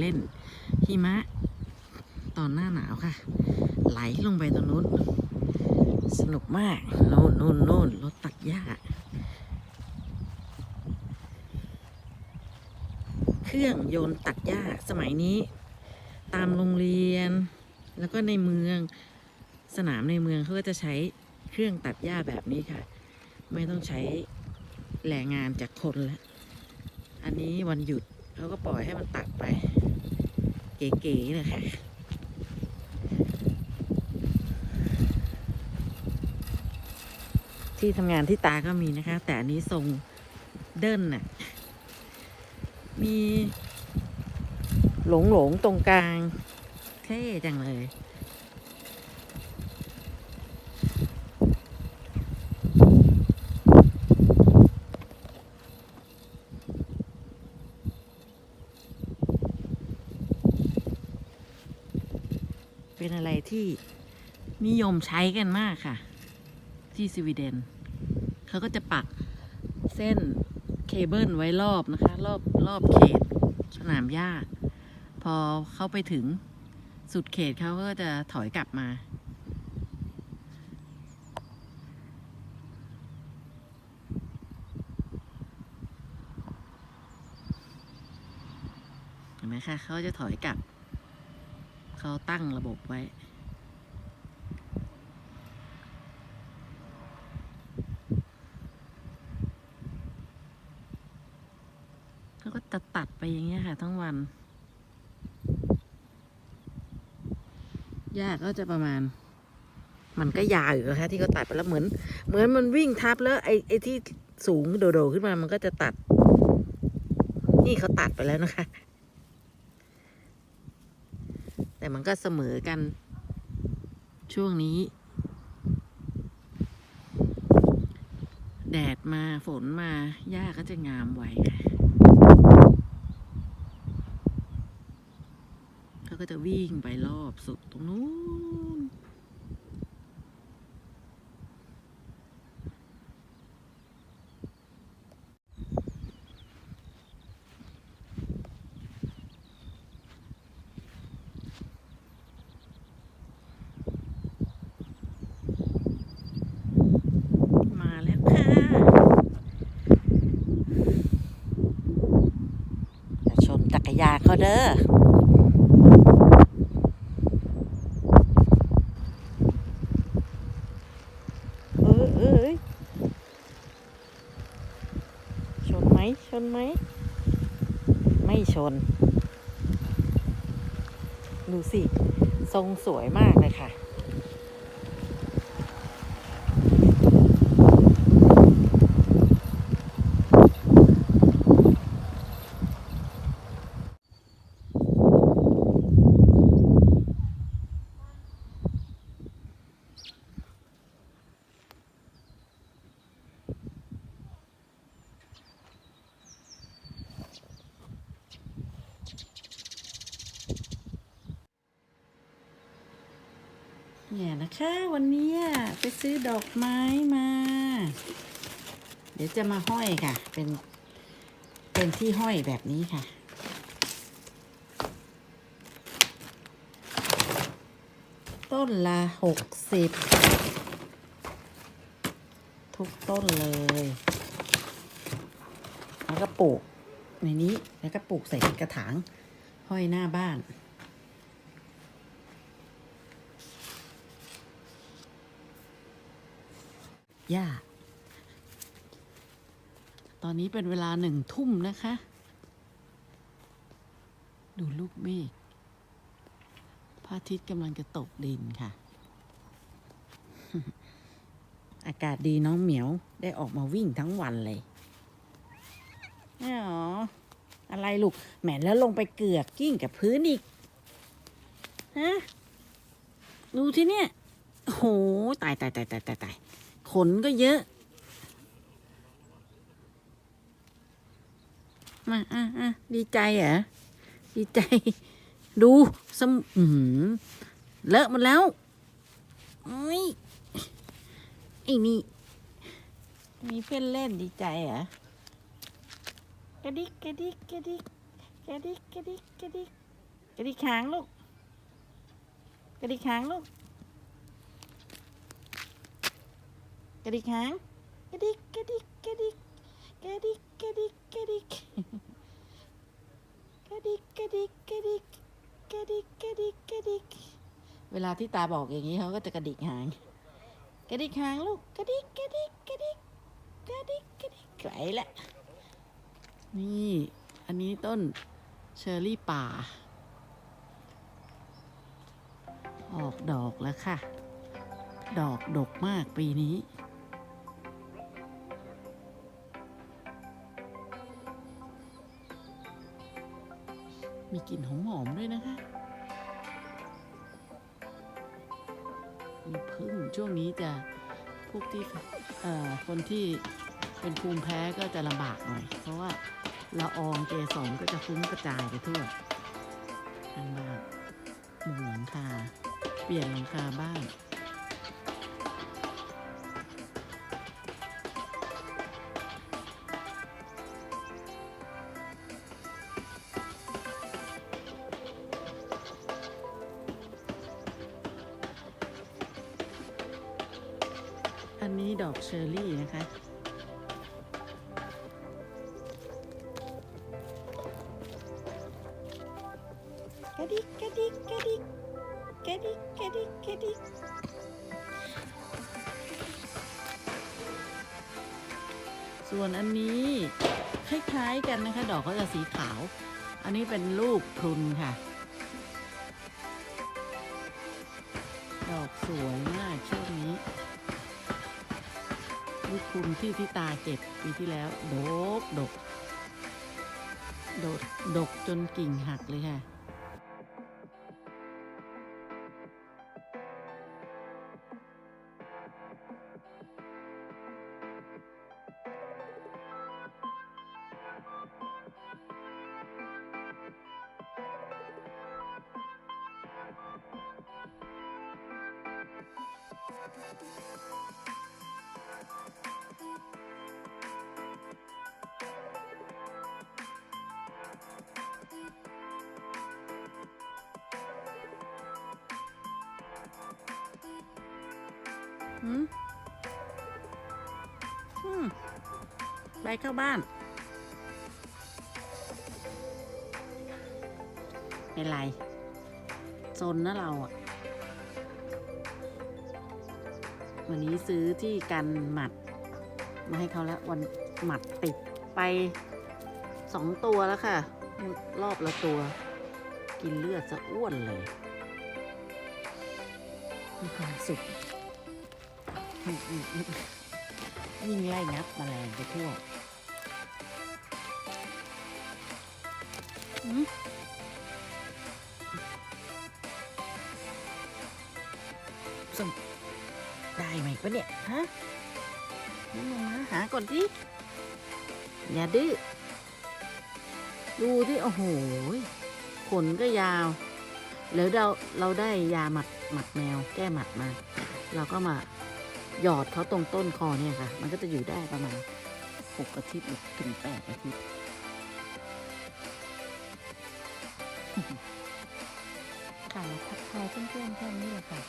เล่นหิมะ ตอนหน้าหนาวค่ะ ไหลลงไปตรงนู้น สนุกมาก โน่นโน่นโน่นรถตัดหญ้า เครื่องโยนตัดหญ้าสมัยนี้ ตามโรงเรียน แล้วก็ในเมืองสนามในเมืองเขาก็จะใช้เครื่องตัดหญ้าแบบนี้ค่ะ ไม่ต้องใช้แรงงานจากคนแล้ว อันนี้วันหยุดเขาก็ปล่อยให้มันตัดไป เก๋ๆนะคะที่ทำงานที่ตาก็มีนะคะ แต่อันนี้ทรงเดินน่ะ มีหลงหลงๆตรงกลางเท่จังเลย เป็นอะไร ที่นิยมใช้กันมากค่ะ ที่สวีเดนเขาก็จะปักเส้นเคเบิลไว้รอบนะคะ รอบรอบเขตสนามหญ้า พอเข้าไปถึงสุดเขตเขาก็จะถอยกลับมา เห็นไหมคะเขาจะถอยกลับ เขาตั้งระบบไว้ เขาก็ตัดตัดไปอย่างเงี้ยค่ะ ทั้งวัน หญ้าก็จะประมาณ มันก็ยาวอยู่นะคะที่เขาตัดไปแล้วเหมือน เหมือนมันวิ่งทับแล้วไอ้ไอ้ที่สูงโดดๆขึ้นมามันก็จะตัด นี่เขาตัดไปแล้วนะคะ แต่มันก็เสมอกันช่วงนี้ แดดมาฝนมาหญ้าก็จะงามไวค่ะเขา ก็จะวิ่งไปรอบสุดตรงนู้น มาแล้วค่ะชนจักรยานเขาเด้ออเออเอ้ยชนไหม ชน ไหม ไม่ชน ดูสิ ทรงสวยมากเลยค่ะ เนี่ยนะคะวันนี้ไปซื้อดอกไม้มา เดี๋ยวจะมาห้อยค่ะ เป็น เป็นที่ห้อยแบบนี้ค่ะ ต้นละหกสิบทุกต้นเลย แล้วก็ปลูกในนี้แล้วก็ปลูกใส่กระถางห้อยหน้าบ้าน ย่าตอนนี้เป็นเวลาหนึ่งทุ่มนะคะ ดูลูกเมฆพระอาทิตย์กำลังจะตกดินค่ะ อากาศดีน้องเหมียวได้ออกมาวิ่งทั้งวันเลยนี่หรออะไรลูก แหมแล้วลงไปเกือกกิ้งกับพื้นอีก ฮะ ดูที่เนี่ยโอ้โหตายตายตายตายตายตาย ขนก็เยอะ มาอะอะดีใจเหรอ ดีใจ ดูสมอือหือเลอะหมันแล้วโอ้ยไอ้นี่ มีเพื่อนเล่นดีใจเหรอกระดิกกระดิกกระดิกกระดิกกระดิกกระดิกกระดิกหางลูกกระดิกหางลูก กระดิกหางกระดิกกระดิกกระดิกกระดิกกระดิกกระดิกกระดิกกระดิกกระดิกกระดิกกระดิกกระดิกเวลาที่ตาบอกอย่างนี้เขาก็จะกระดิกหางกระดิกหางลูกกระดิกกระดิกกระดิกกระดิกกระดิกไกลละนี่ อันนี้ต้นเชอร์รี่ป่า ออกดอกแล้วค่ะ ดอกดกมากปีนี้ มีกลิ่นหอมๆด้วยนะคะ มีพึ่งช่วงนี้จะพวกที่คนที่เป็นภูมิแพ้ก็จะลำบากหน่อย เพราะว่าละอองเกสรก็จะฟุ้งกระจายไปทั่วทางบ้านมุงหลังคา เปลี่ยนหลังคาบ้าน นนี้ดอกเชอร์รี่นะคะ กระดิกกระดิกกระดิกกระดิกกระดิกกระดิกส่วนอันนี้คล้ายๆกันนะคะ ดอกเขาจะสีขาว อันนี้เป็นลูกพรุนค่ะ ดอกสวย ลูกคุณที่ที่ตาเจ็บปีที่แล้ว โดกดกดกดกจนกิ่งหักเลยค่ะ หืมอืมไปเข้าบ้าน เป็นไรซนนะเราอะ วันนี้ซื้อที่กันหมัด มาให้เขาแล้ววันหมัดติดไปสองตัวแล้วค่ะ รอบละตัว กินเลือดจะอ้วนเลยมีความสุขอืมอืมอืมวิ่งไล่งับมแมลงไปทั่วได้ไหมปะเนี่ย ฮะ นี่ลงมาหาก่อนที่อย่าดื้อดูที่โอ้โหขนก็ยาว แล้วเราเราได้ยาหมัดหมัดแมว แก้หมัดมา เราก็มาหยอดเขาตรงต้นคอเนี่ยค่ะ มันก็จะอยู่ได้ประมาณหกอาทิตย์ถึงแปดอาทิตย์ค่ะทักทายเพื่อนๆแค่นี้แหละค่ะ